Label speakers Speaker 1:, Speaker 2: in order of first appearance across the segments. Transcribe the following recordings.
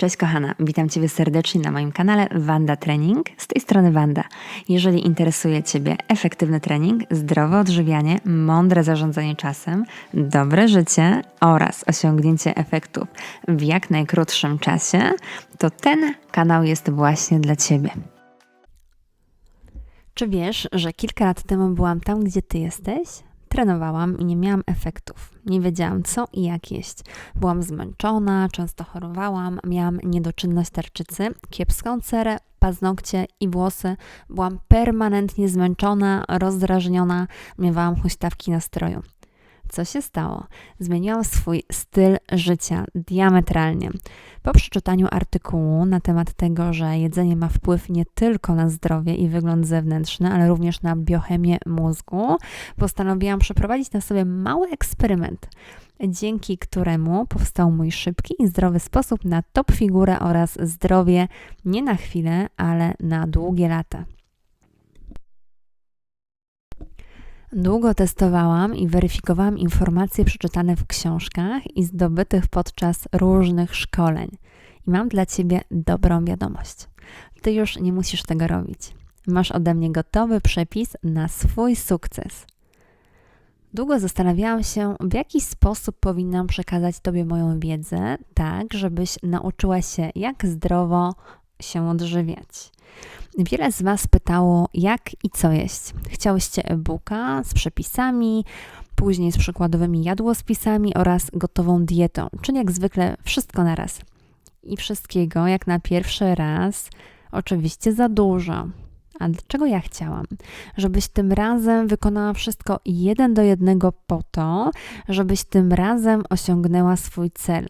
Speaker 1: Cześć kochana, witam Ciebie serdecznie na moim kanale Wanda Trening. Z tej strony Wanda. Jeżeli interesuje Ciebie efektywny trening, zdrowe odżywianie, mądre zarządzanie czasem, dobre życie oraz osiągnięcie efektów w jak najkrótszym czasie, to ten kanał jest właśnie dla Ciebie. Czy wiesz, że kilka lat temu byłam tam, gdzie Ty jesteś? Trenowałam i nie miałam efektów. Nie wiedziałam co i jak jeść. Byłam zmęczona, często chorowałam, miałam niedoczynność tarczycy, kiepską cerę, paznokcie i włosy. Byłam permanentnie zmęczona, rozdrażniona, miewałam huśtawki nastroju. Co się stało? Zmieniłam swój styl życia diametralnie. Po przeczytaniu artykułu na temat tego, że jedzenie ma wpływ nie tylko na zdrowie i wygląd zewnętrzny, ale również na biochemię mózgu, postanowiłam przeprowadzić na sobie mały eksperyment dzięki któremu powstał mój szybki i zdrowy sposób na top figurę oraz zdrowie nie na chwilę, ale na długie lata. Długo testowałam i weryfikowałam informacje przeczytane w książkach i zdobytych podczas różnych szkoleń. I mam dla Ciebie dobrą wiadomość. Ty już nie musisz tego robić. Masz ode mnie gotowy przepis na swój sukces. Długo zastanawiałam się, w jaki sposób powinnam przekazać Tobie moją wiedzę, tak, żebyś nauczyła się, jak zdrowo się odżywiać. Wiele z Was pytało, jak i co jeść. Chciałyście e-booka z przepisami, później z przykładowymi jadłospisami oraz gotową dietą, czyli jak zwykle wszystko na raz. I wszystkiego jak na pierwszy raz, oczywiście za dużo. A dlaczego ja chciałam? Żebyś tym razem wykonała wszystko jeden do jednego po to, żebyś tym razem osiągnęła swój cel.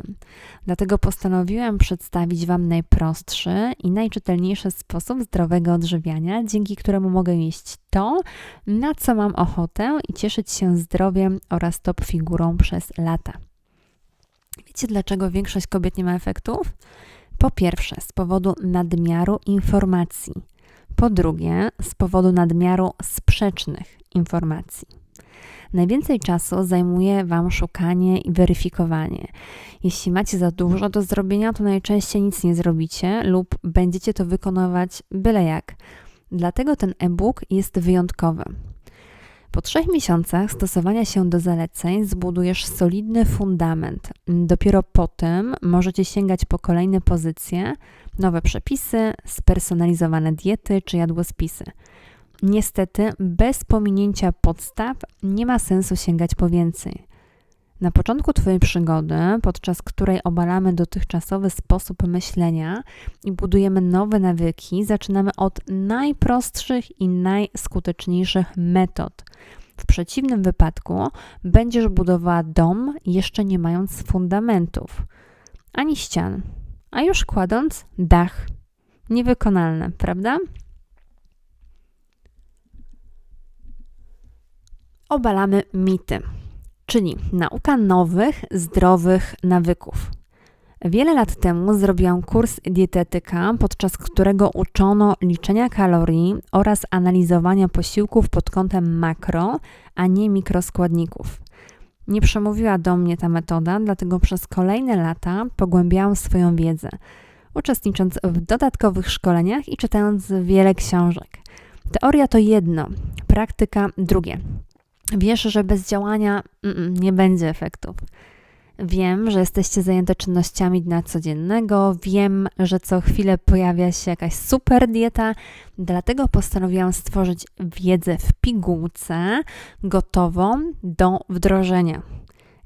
Speaker 1: Dlatego postanowiłam przedstawić Wam najprostszy i najczytelniejszy sposób zdrowego odżywiania, dzięki któremu mogę jeść to, na co mam ochotę i cieszyć się zdrowiem oraz top figurą przez lata. Wiecie, dlaczego większość kobiet nie ma efektów? Po pierwsze, z powodu nadmiaru informacji po drugie, z powodu nadmiaru sprzecznych informacji. Najwięcej czasu zajmuje Wam szukanie i weryfikowanie. Jeśli macie za dużo do zrobienia, to najczęściej nic nie zrobicie lub będziecie to wykonywać byle jak. Dlatego ten e-book jest wyjątkowy. Po trzech miesiącach stosowania się do zaleceń zbudujesz solidny fundament. Dopiero potem możecie sięgać po kolejne pozycje, nowe przepisy, spersonalizowane diety czy jadłospisy. Niestety, bez pominięcia podstaw nie ma sensu sięgać po więcej. Na początku Twojej przygody, podczas której obalamy dotychczasowy sposób myślenia i budujemy nowe nawyki, zaczynamy od najprostszych i najskuteczniejszych metod. W przeciwnym wypadku będziesz budowała dom jeszcze nie mając fundamentów ani ścian, a już kładąc dach. Niewykonalne, prawda? Obalamy mity czyli nauka nowych, zdrowych nawyków. Wiele lat temu zrobiłam kurs dietetyka, podczas którego uczono liczenia kalorii oraz analizowania posiłków pod kątem makro, a nie mikroskładników. Nie przemówiła do mnie ta metoda, dlatego przez kolejne lata pogłębiałam swoją wiedzę, uczestnicząc w dodatkowych szkoleniach i czytając wiele książek. Teoria to jedno, praktyka drugie. Wiesz, że bez działania nie będzie efektów. Wiem, że jesteście zajęte czynnościami dnia codziennego, wiem, że co chwilę pojawia się jakaś super dieta, dlatego postanowiłam stworzyć wiedzę w pigułce gotową do wdrożenia.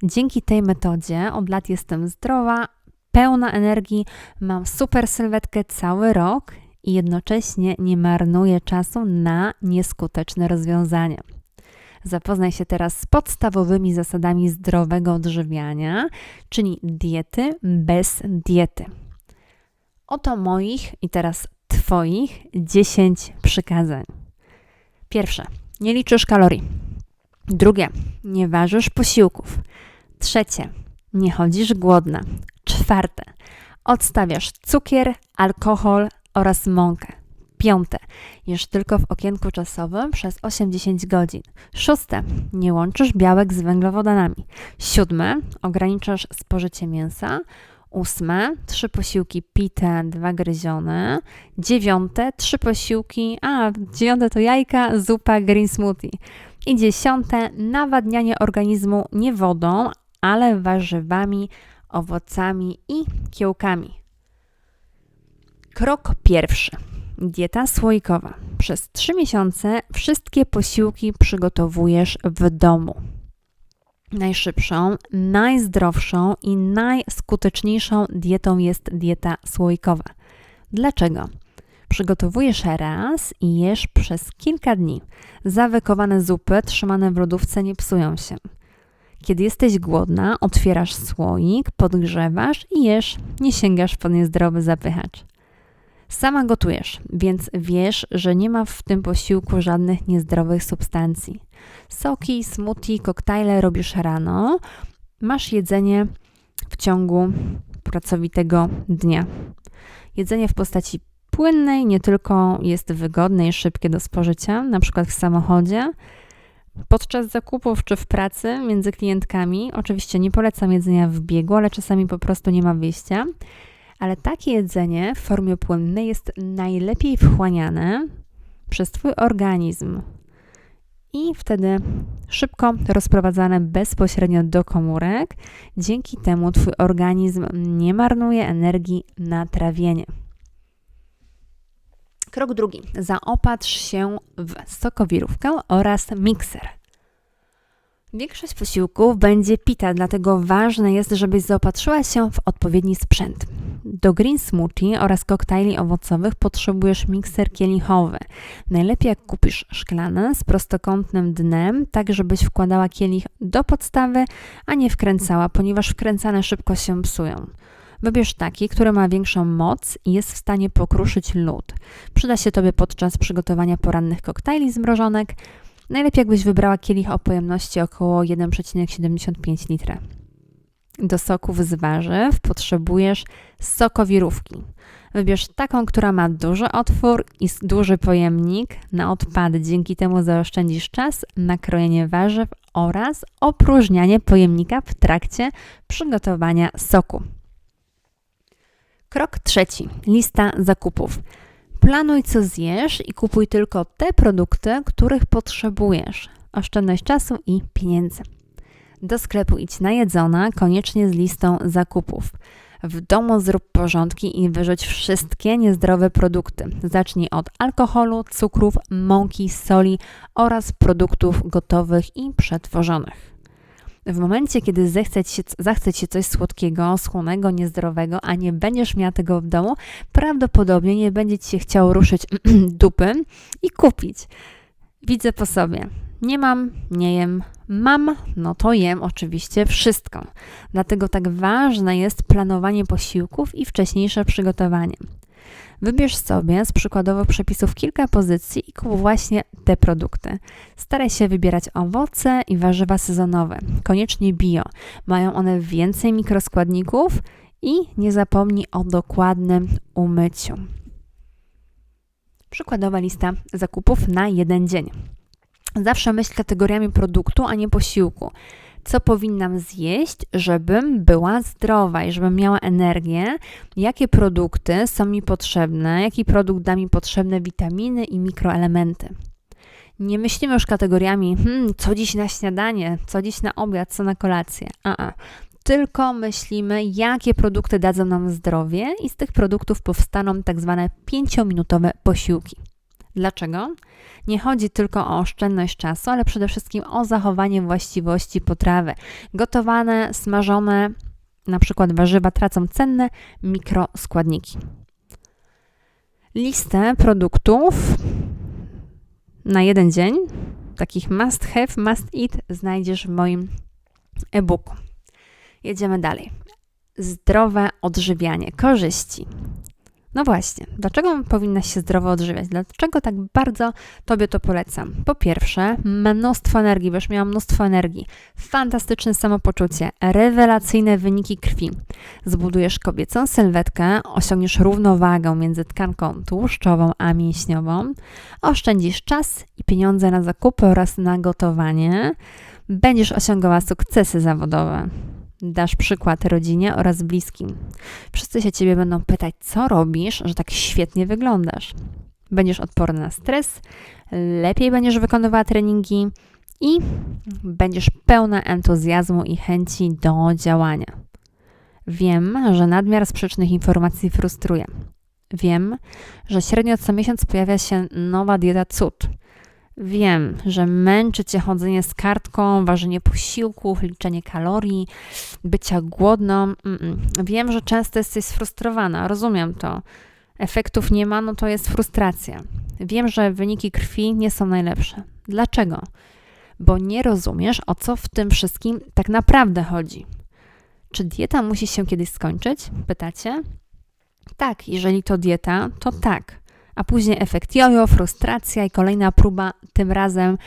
Speaker 1: Dzięki tej metodzie od lat jestem zdrowa, pełna energii, mam super sylwetkę cały rok i jednocześnie nie marnuję czasu na nieskuteczne rozwiązania. Zapoznaj się teraz z podstawowymi zasadami zdrowego odżywiania, czyli diety bez diety. Oto moich i teraz Twoich 10 przykazań. Pierwsze, nie liczysz kalorii. Drugie, nie ważysz posiłków. Trzecie, nie chodzisz głodna. Czwarte, odstawiasz cukier, alkohol oraz mąkę. Piąte, jesz tylko w okienku czasowym przez 8-10 godzin. Szóste, nie łączysz białek z węglowodanami. Siódme, ograniczasz spożycie mięsa. Ósme, trzy posiłki pite, dwa gryzione. Dziewiąte, trzy posiłki, a dziewiąte to jajka, zupa, green smoothie. I dziesiąte, nawadnianie organizmu nie wodą, ale warzywami, owocami i kiełkami. Krok pierwszy. Dieta słoikowa. Przez 3 miesiące wszystkie posiłki przygotowujesz w domu. Najszybszą, najzdrowszą i najskuteczniejszą dietą jest dieta słoikowa. Dlaczego? Przygotowujesz raz i jesz przez kilka dni. Zawykowane zupy trzymane w lodówce nie psują się. Kiedy jesteś głodna, otwierasz słoik, podgrzewasz i jesz, nie sięgasz po niezdrowy zapychacz. Sama gotujesz, więc wiesz, że nie ma w tym posiłku żadnych niezdrowych substancji. Soki, smoothie, koktajle robisz rano, masz jedzenie w ciągu pracowitego dnia. Jedzenie w postaci płynnej nie tylko jest wygodne i szybkie do spożycia, na przykład w samochodzie, podczas zakupów czy w pracy między klientkami. Oczywiście nie polecam jedzenia w biegu, ale czasami po prostu nie ma wyjścia. Ale takie jedzenie w formie płynnej jest najlepiej wchłaniane przez Twój organizm i wtedy szybko rozprowadzane bezpośrednio do komórek. Dzięki temu Twój organizm nie marnuje energii na trawienie. Krok drugi. Zaopatrz się w sokowirówkę oraz mikser. Większość posiłków będzie pita, dlatego ważne jest, żebyś zaopatrzyła się w odpowiedni sprzęt. Do green smoothie oraz koktajli owocowych potrzebujesz mikser kielichowy. Najlepiej jak kupisz szklany z prostokątnym dnem, tak żebyś wkładała kielich do podstawy, a nie wkręcała, ponieważ wkręcane szybko się psują. Wybierz taki, który ma większą moc i jest w stanie pokruszyć lód. Przyda się Tobie podczas przygotowania porannych koktajli z mrożonek. Najlepiej jakbyś wybrała kielich o pojemności około 1,75 litra. Do soków z warzyw potrzebujesz sokowirówki. Wybierz taką, która ma duży otwór i duży pojemnik na odpady. Dzięki temu zaoszczędzisz czas na krojenie warzyw oraz opróżnianie pojemnika w trakcie przygotowania soku. Krok trzeci. Lista zakupów. Planuj, co zjesz i kupuj tylko te produkty, których potrzebujesz. Oszczędność czasu i pieniędzy. Do sklepu idź najedzona, koniecznie z listą zakupów. W domu zrób porządki i wyrzuć wszystkie niezdrowe produkty. Zacznij od alkoholu, cukrów, mąki, soli oraz produktów gotowych i przetworzonych. W momencie, kiedy zechce ci, coś słodkiego, schłonego, niezdrowego, a nie będziesz miała tego w domu, prawdopodobnie nie będzie ci się chciało ruszyć dupy i kupić. Widzę po sobie. Nie mam, nie jem. Mam, no to jem oczywiście wszystko. Dlatego tak ważne jest planowanie posiłków i wcześniejsze przygotowanie. Wybierz sobie z przykładowych przepisów kilka pozycji i kup właśnie te produkty. Staraj się wybierać owoce i warzywa sezonowe, koniecznie bio. Mają one więcej mikroskładników i nie zapomnij o dokładnym umyciu. Przykładowa lista zakupów na jeden dzień. Zawsze myśl kategoriami produktu, a nie posiłku. Co powinnam zjeść, żebym była zdrowa i żebym miała energię? Jakie produkty są mi potrzebne? Jaki produkt da mi potrzebne witaminy i mikroelementy? Nie myślimy już kategoriami, hmm, co dziś na śniadanie, co dziś na obiad, co na kolację. A, a. Tylko myślimy, jakie produkty dadzą nam zdrowie, i z tych produktów powstaną tak zwane pięciominutowe posiłki. Dlaczego? Nie chodzi tylko o oszczędność czasu, ale przede wszystkim o zachowanie właściwości potrawy. Gotowane, smażone, na przykład warzywa tracą cenne mikroskładniki. Listę produktów na jeden dzień, takich must have, must eat, znajdziesz w moim e-booku. Jedziemy dalej. Zdrowe odżywianie, korzyści. No właśnie, dlaczego powinnaś się zdrowo odżywiać? Dlaczego tak bardzo Tobie to polecam? Po pierwsze, mnóstwo energii, będziesz miała mnóstwo energii, fantastyczne samopoczucie, rewelacyjne wyniki krwi. Zbudujesz kobiecą sylwetkę, osiągniesz równowagę między tkanką tłuszczową a mięśniową, oszczędzisz czas i pieniądze na zakupy oraz na gotowanie, będziesz osiągała sukcesy zawodowe. Dasz przykład rodzinie oraz bliskim. Wszyscy się ciebie będą pytać, co robisz, że tak świetnie wyglądasz. Będziesz odporny na stres, lepiej będziesz wykonywała treningi i będziesz pełna entuzjazmu i chęci do działania. Wiem, że nadmiar sprzecznych informacji frustruje. Wiem, że średnio co miesiąc pojawia się nowa dieta cud. Wiem, że męczy cię chodzenie z kartką, ważenie posiłków, liczenie kalorii, bycia głodną. Wiem, że często jesteś sfrustrowana, rozumiem to. Efektów nie ma, no to jest frustracja. Wiem, że wyniki krwi nie są najlepsze. Dlaczego? Bo nie rozumiesz, o co w tym wszystkim tak naprawdę chodzi. Czy dieta musi się kiedyś skończyć? Pytacie? Tak, jeżeli to dieta, to tak. A później efekt jojo, frustracja i kolejna próba, tym razem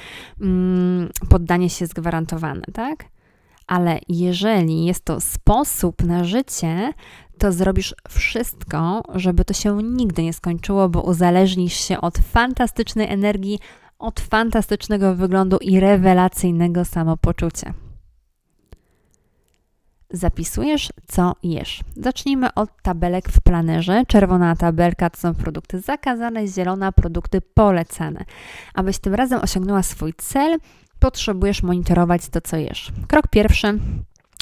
Speaker 1: mm, poddanie się jest gwarantowane, tak? Ale jeżeli jest to sposób na życie, to zrobisz wszystko, żeby to się nigdy nie skończyło, bo uzależnisz się od fantastycznej energii, od fantastycznego wyglądu i rewelacyjnego samopoczucia. Zapisujesz, co jesz. Zacznijmy od tabelek w planerze. Czerwona tabelka to są produkty zakazane, zielona produkty polecane. Abyś tym razem osiągnęła swój cel, potrzebujesz monitorować to, co jesz. Krok pierwszy: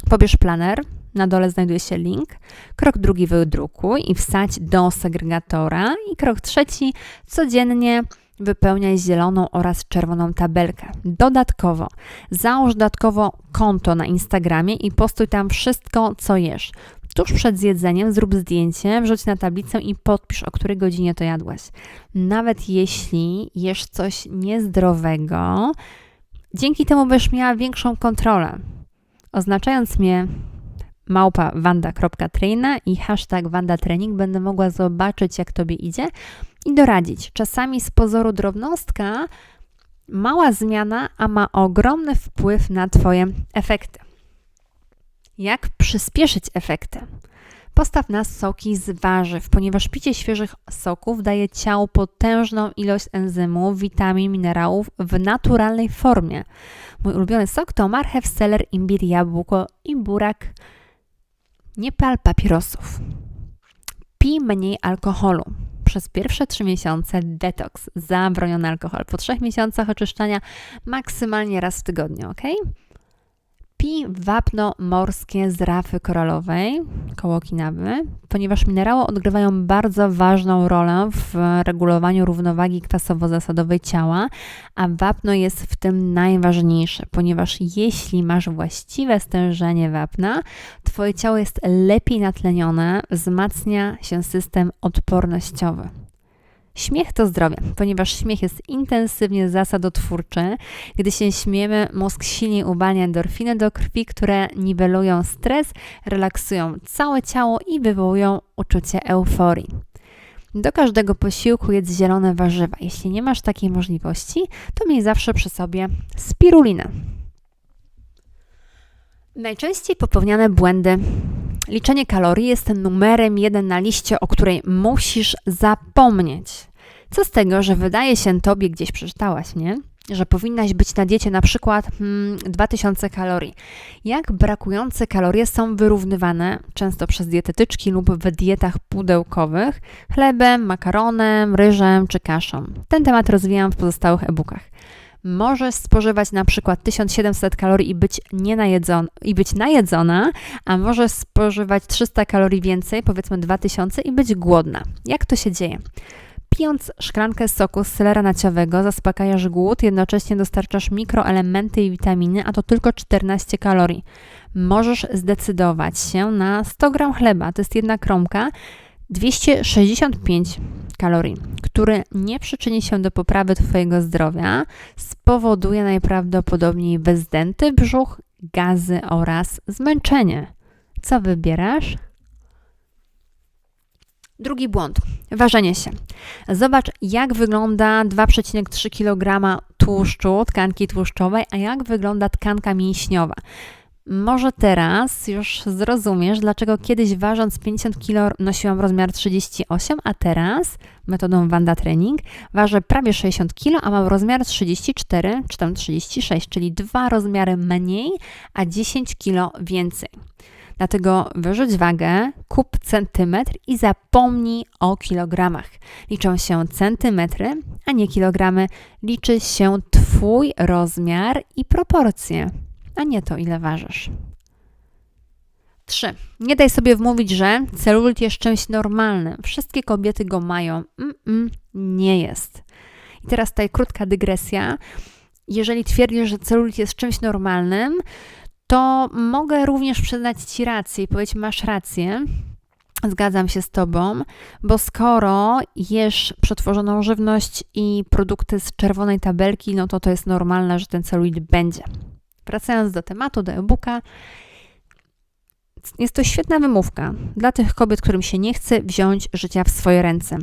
Speaker 1: pobierz planer. Na dole znajduje się link. Krok drugi: wydrukuj i wsadź do segregatora. I krok trzeci: codziennie wypełniaj zieloną oraz czerwoną tabelkę. Dodatkowo załóż dodatkowo konto na Instagramie i postuj tam wszystko, co jesz. Tuż przed zjedzeniem zrób zdjęcie, wrzuć na tablicę i podpisz, o której godzinie to jadłaś. Nawet jeśli jesz coś niezdrowego, dzięki temu będziesz miała większą kontrolę. Oznaczając mnie małpa wanda.traina i hashtag wandatrening będę mogła zobaczyć, jak Tobie idzie i doradzić. Czasami z pozoru drobnostka, mała zmiana, a ma ogromny wpływ na Twoje efekty. Jak przyspieszyć efekty? Postaw na soki z warzyw, ponieważ picie świeżych soków daje ciału potężną ilość enzymów, witamin, minerałów w naturalnej formie. Mój ulubiony sok to marchew, seler, imbir, jabłko i burak. Nie pal papierosów. Pij mniej alkoholu przez pierwsze trzy miesiące detoks, zabroniony alkohol. Po trzech miesiącach oczyszczania maksymalnie raz w tygodniu, ok? Pij wapno morskie z rafy koralowej koło Okinawy, ponieważ minerały odgrywają bardzo ważną rolę w regulowaniu równowagi kwasowo-zasadowej ciała, a wapno jest w tym najważniejsze, ponieważ jeśli masz właściwe stężenie wapna, Twoje ciało jest lepiej natlenione, wzmacnia się system odpornościowy. Śmiech to zdrowie, ponieważ śmiech jest intensywnie zasadotwórczy. Gdy się śmiemy, mózg silniej uwalnia endorfiny do krwi, które niwelują stres, relaksują całe ciało i wywołują uczucie euforii. Do każdego posiłku jedz zielone warzywa. Jeśli nie masz takiej możliwości, to miej zawsze przy sobie spirulinę. Najczęściej popełniane błędy. Liczenie kalorii jest numerem jeden na liście, o której musisz zapomnieć. Co z tego, że wydaje się tobie, gdzieś przeczytałaś, nie? Że powinnaś być na diecie na przykład hmm, 2000 kalorii. Jak brakujące kalorie są wyrównywane często przez dietetyczki lub w dietach pudełkowych chlebem, makaronem, ryżem czy kaszą. Ten temat rozwijam w pozostałych e-bookach możesz spożywać na przykład 1700 kalorii i być, nienajedzon, i być najedzona, a możesz spożywać 300 kalorii więcej, powiedzmy 2000 i być głodna. Jak to się dzieje? Pijąc szklankę soku z selera naciowego zaspokajasz głód, jednocześnie dostarczasz mikroelementy i witaminy, a to tylko 14 kalorii. Możesz zdecydować się na 100 gram chleba, to jest jedna kromka, 265 kalorii, który nie przyczyni się do poprawy Twojego zdrowia, spowoduje najprawdopodobniej bezdęty brzuch, gazy oraz zmęczenie. Co wybierasz? Drugi błąd. Ważenie się. Zobacz, jak wygląda 2,3 kg tłuszczu, tkanki tłuszczowej, a jak wygląda tkanka mięśniowa. Może teraz już zrozumiesz, dlaczego kiedyś ważąc 50 kg nosiłam rozmiar 38, a teraz metodą Wanda Training ważę prawie 60 kg, a mam rozmiar 34 czy tam 36, czyli dwa rozmiary mniej, a 10 kg więcej. Dlatego wyrzuć wagę, kup centymetr i zapomnij o kilogramach. Liczą się centymetry, a nie kilogramy. Liczy się Twój rozmiar i proporcje a nie to, ile ważysz. 3. Nie daj sobie wmówić, że celulit jest czymś normalnym. Wszystkie kobiety go mają. Mm -mm, nie jest. I teraz tutaj krótka dygresja. Jeżeli twierdzisz, że celulit jest czymś normalnym, to mogę również przyznać Ci rację i powiedzieć, masz rację. Zgadzam się z Tobą, bo skoro jesz przetworzoną żywność i produkty z czerwonej tabelki, no to to jest normalne, że ten celulit będzie. Wracając do tematu, do e-booka, jest to świetna wymówka dla tych kobiet, którym się nie chce wziąć życia w swoje ręce.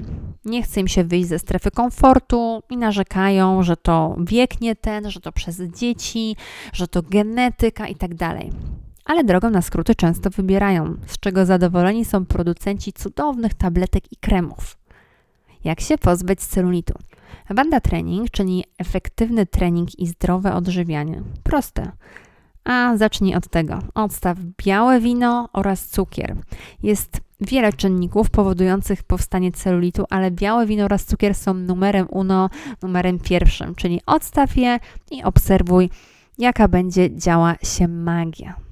Speaker 1: Nie chce im się wyjść ze strefy komfortu i narzekają, że to wiek nie ten, że to przez dzieci, że to genetyka i tak dalej. Ale drogą na skróty często wybierają, z czego zadowoleni są producenci cudownych tabletek i kremów. Jak się pozbyć celulitu? Banda trening, czyli efektywny trening i zdrowe odżywianie. Proste. A zacznij od tego. Odstaw białe wino oraz cukier. Jest wiele czynników powodujących powstanie celulitu, ale białe wino oraz cukier są numerem uno, numerem pierwszym, czyli odstaw je i obserwuj, jaka będzie działa się magia.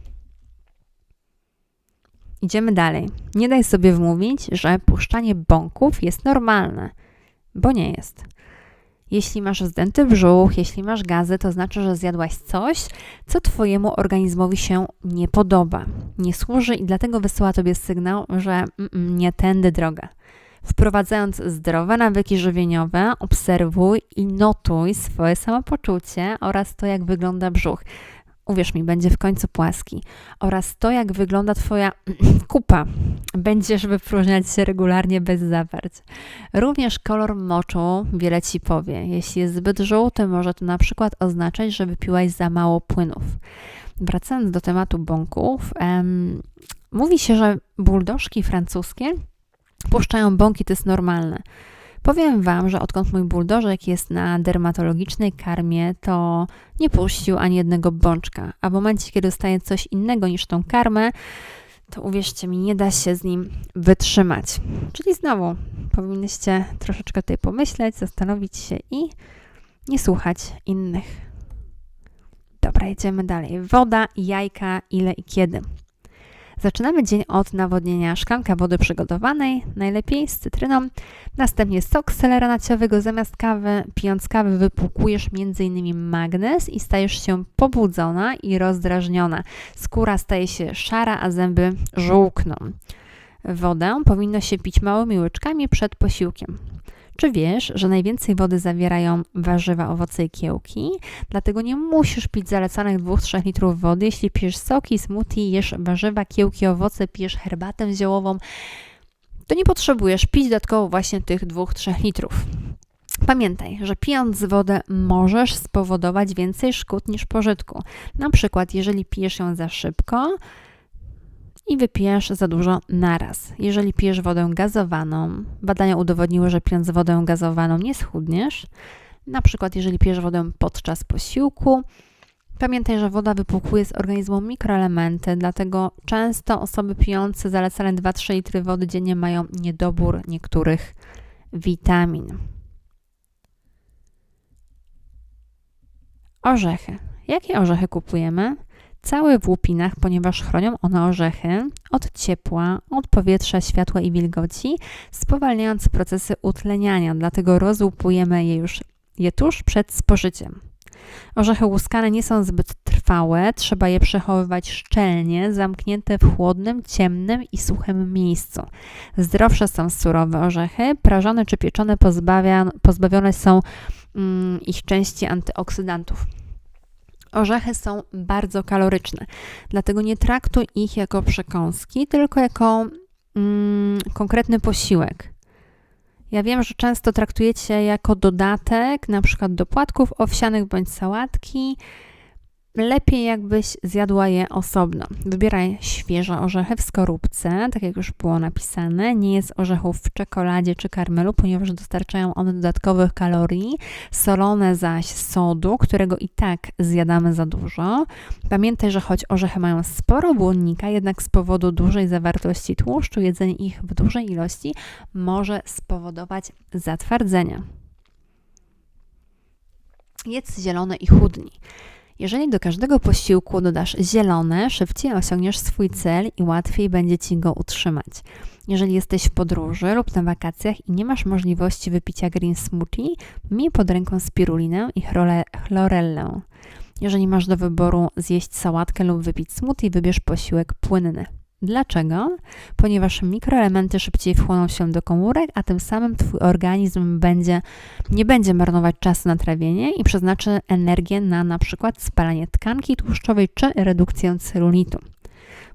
Speaker 1: Idziemy dalej. Nie daj sobie wmówić, że puszczanie bąków jest normalne, bo nie jest. Jeśli masz zdęty brzuch, jeśli masz gazy, to znaczy, że zjadłaś coś, co Twojemu organizmowi się nie podoba, nie służy i dlatego wysyła Tobie sygnał, że nie tędy droga. Wprowadzając zdrowe nawyki żywieniowe, obserwuj i notuj swoje samopoczucie oraz to, jak wygląda brzuch uwierz mi, będzie w końcu płaski. Oraz to, jak wygląda Twoja kupa. Będziesz wypróżniać się regularnie bez zaparć. Również kolor moczu wiele Ci powie. Jeśli jest zbyt żółty, może to na przykład oznaczać, że wypiłaś za mało płynów. Wracając do tematu bąków, em, mówi się, że buldożki francuskie puszczają bąki, to jest normalne. Powiem Wam, że odkąd mój buldożek jest na dermatologicznej karmie, to nie puścił ani jednego bączka, a w momencie, kiedy dostaje coś innego niż tą karmę, to uwierzcie mi, nie da się z nim wytrzymać. Czyli znowu powinnyście troszeczkę tutaj pomyśleć, zastanowić się i nie słuchać innych. Dobra, jedziemy dalej. Woda, jajka, ile i kiedy. Zaczynamy dzień od nawodnienia szklanka wody przygotowanej, najlepiej z cytryną. Następnie sok selera nacjowego zamiast kawy. Pijąc kawę wypłukujesz m.in. magnez i stajesz się pobudzona i rozdrażniona. Skóra staje się szara, a zęby żółkną. Wodę powinno się pić małymi łyczkami przed posiłkiem. Czy wiesz, że najwięcej wody zawierają warzywa, owoce i kiełki? Dlatego nie musisz pić zalecanych 2-3 litrów wody. Jeśli pijesz soki, smoothie, jesz warzywa, kiełki, owoce, pijesz herbatę ziołową, to nie potrzebujesz pić dodatkowo właśnie tych 2-3 litrów. Pamiętaj, że pijąc wodę możesz spowodować więcej szkód niż pożytku. Na przykład, jeżeli pijesz ją za szybko, i wypijesz za dużo naraz. Jeżeli pijesz wodę gazowaną, badania udowodniły, że pijąc wodę gazowaną nie schudniesz. Na przykład, jeżeli pijesz wodę podczas posiłku, pamiętaj, że woda wypłukuje z organizmu mikroelementy, dlatego często osoby pijące zalecane 2-3 litry wody dziennie mają niedobór niektórych witamin. Orzechy. Jakie orzechy kupujemy? Całe w łupinach, ponieważ chronią one orzechy od ciepła, od powietrza, światła i wilgoci, spowalniając procesy utleniania, dlatego rozłupujemy je już je tuż przed spożyciem. Orzechy łuskane nie są zbyt trwałe, trzeba je przechowywać szczelnie, zamknięte w chłodnym, ciemnym i suchym miejscu. Zdrowsze są surowe orzechy, prażone czy pieczone pozbawione są mm, ich części antyoksydantów. Orzechy są bardzo kaloryczne, dlatego nie traktuj ich jako przekąski, tylko jako mm, konkretny posiłek. Ja wiem, że często traktujecie jako dodatek, na przykład do płatków owsianych bądź sałatki. Lepiej jakbyś zjadła je osobno. Wybieraj świeże orzechy w skorupce, tak jak już było napisane. Nie jest orzechów w czekoladzie czy karmelu, ponieważ dostarczają one dodatkowych kalorii. Solone zaś sodu, którego i tak zjadamy za dużo. Pamiętaj, że choć orzechy mają sporo błonnika, jednak z powodu dużej zawartości tłuszczu, jedzenie ich w dużej ilości może spowodować zatwardzenie. Jedz zielone i chudni. Jeżeli do każdego posiłku dodasz zielone, szybciej osiągniesz swój cel i łatwiej będzie ci go utrzymać. Jeżeli jesteś w podróży lub na wakacjach i nie masz możliwości wypicia green smoothie, miej pod ręką spirulinę i chlorellę. Jeżeli masz do wyboru zjeść sałatkę lub wypić smoothie, wybierz posiłek płynny. Dlaczego? Ponieważ mikroelementy szybciej wchłoną się do komórek, a tym samym Twój organizm będzie, nie będzie marnować czasu na trawienie i przeznaczy energię na przykład spalanie tkanki tłuszczowej czy redukcję celulitu.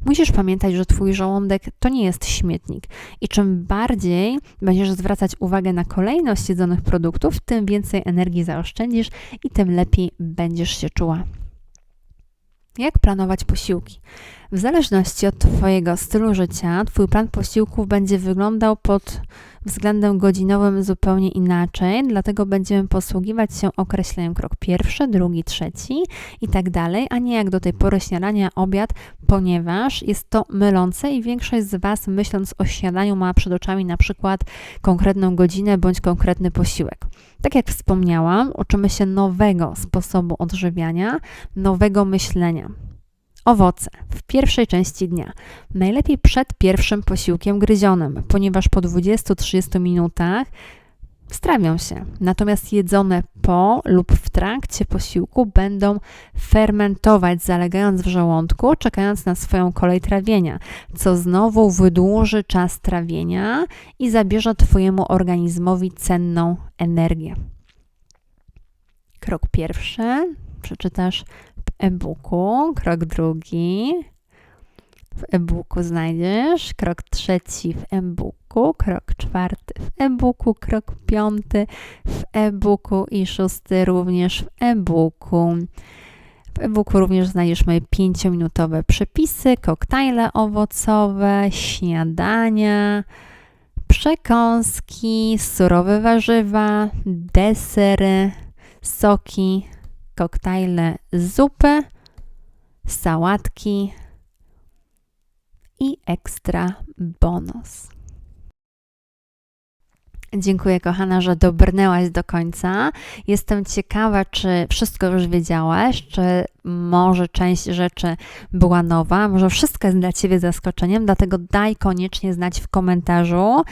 Speaker 1: Musisz pamiętać, że Twój żołądek to nie jest śmietnik i czym bardziej będziesz zwracać uwagę na kolejność jedzonych produktów, tym więcej energii zaoszczędzisz i tym lepiej będziesz się czuła. Jak planować posiłki? W zależności od Twojego stylu życia, Twój plan posiłków będzie wyglądał pod względem godzinowym zupełnie inaczej, dlatego będziemy posługiwać się określeniem krok pierwszy, drugi, trzeci i tak dalej, a nie jak do tej pory śniadania, obiad, ponieważ jest to mylące i większość z Was myśląc o śniadaniu ma przed oczami na przykład konkretną godzinę bądź konkretny posiłek. Tak jak wspomniałam, uczymy się nowego sposobu odżywiania, nowego myślenia. Owoce w pierwszej części dnia. Najlepiej przed pierwszym posiłkiem gryzionym, ponieważ po 20-30 minutach strawią się. Natomiast jedzone po lub w trakcie posiłku będą fermentować, zalegając w żołądku, czekając na swoją kolej trawienia, co znowu wydłuży czas trawienia i zabierze Twojemu organizmowi cenną energię. Krok pierwszy przeczytasz e-booku. Krok drugi w e-booku znajdziesz. Krok trzeci w e-booku. Krok czwarty w e-booku. Krok piąty w e-booku i szósty również w e-booku. W e-booku również znajdziesz moje pięciominutowe przepisy, koktajle owocowe, śniadania, przekąski, surowe warzywa, desery, soki, koktajle, zupy, sałatki i ekstra bonus. Dziękuję, kochana, że dobrnęłaś do końca. Jestem ciekawa, czy wszystko już wiedziałaś, czy może część rzeczy była nowa, może wszystko jest dla Ciebie zaskoczeniem, dlatego daj koniecznie znać w komentarzu,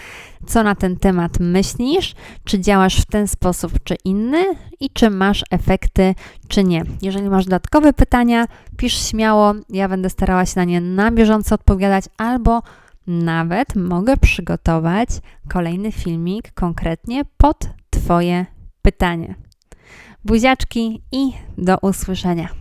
Speaker 1: co na ten temat myślisz, czy działasz w ten sposób, czy inny i czy masz efekty, czy nie. Jeżeli masz dodatkowe pytania, pisz śmiało, ja będę starała się na nie na bieżąco odpowiadać albo nawet mogę przygotować kolejny filmik konkretnie pod Twoje pytanie. Buziaczki i do usłyszenia.